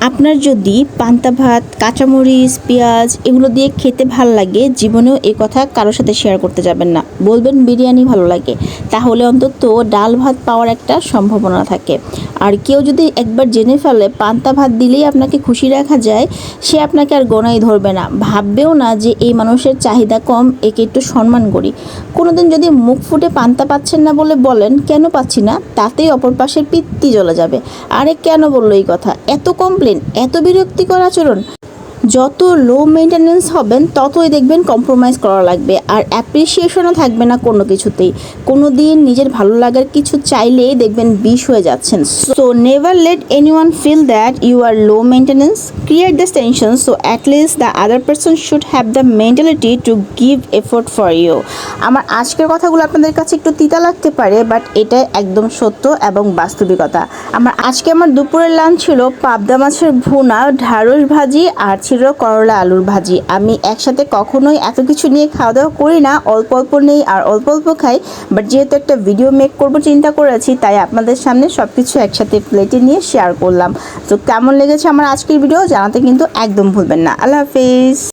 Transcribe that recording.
আপনার যদি পান্তা ভাত, কাঁচামরিচ, পেঁয়াজ এগুলো দিয়ে খেতে ভালো লাগে, জীবনেও এ কথা কারোর সাথে শেয়ার করতে যাবেন না। বলবেন বিরিয়ানি ভালো লাগে। তাহলে অন্তত ডাল ভাত পাওয়ার একটা সম্ভাবনা থাকে। আর কেউ যদি একবার জেনে ফেলে, পান্তা ভাত দিলেই আপনাকে খুশি রাখা যায়, সে আপনাকে আর গোনাই ধরবে না। ভাববেও না যে এই মানুষের চাহিদা কম, একে একটু সম্মান করি। কোনোদিন যদি মুখ ফুটে পান্তা পাচ্ছেন না বলে বলেন, কেন পাচ্ছি না? তাতেই অপর পাশের পিত্তি জ্বলে যাবে। আরে কেন বলল এই কথা? এত কমপ্লেন এত বিরক্তিকর আচরণ। যত লো মেনটেনেন্স হবেন, ততই দেখবেন কম্প্রোমাইজ করা লাগবে। আর অ্যাপ্রিসিয়েশনও থাকবে না কোনো কিছুতেই। কোনো দিন নিজের ভালো লাগার কিছু চাইলেই দেখবেন বিষ হয়ে যাচ্ছেন। So never let anyone feel that you are low maintenance create this tension so at least the other person should have the mentality to give effort for you আমার আজকের কথাগুলো আপনাদের কাছে একটু তিতা লাগতে পারে বাট এটা একদম সত্য এবং বাস্তবিকতা। আমার আজকে আমার দুপুরের লাঞ্চ ছিল পাবদা মাছের ভুনা, ঢ্যাঁড়স ভাজি আর ছিল করলা আলুর ভাজি। আমি একসাথে কখনোই এত কিছু নিয়ে খাওয়া দাওয়া করি না, অল্প অল্প নেই আর অল্প অল্প খাই। বাট যেহেতু একটা ভিডিও মেক করব, চিন্তা করেছি তাই আপনাদের সামনে সব কিছু একসাথে প্লেটে নিয়ে শেয়ার করলাম। তো কেমন লেগেছে আমার আজকের ভিডিও জানাতে কিন্তু একদম ভুলবেন না। আল্লাহ হাফিজ।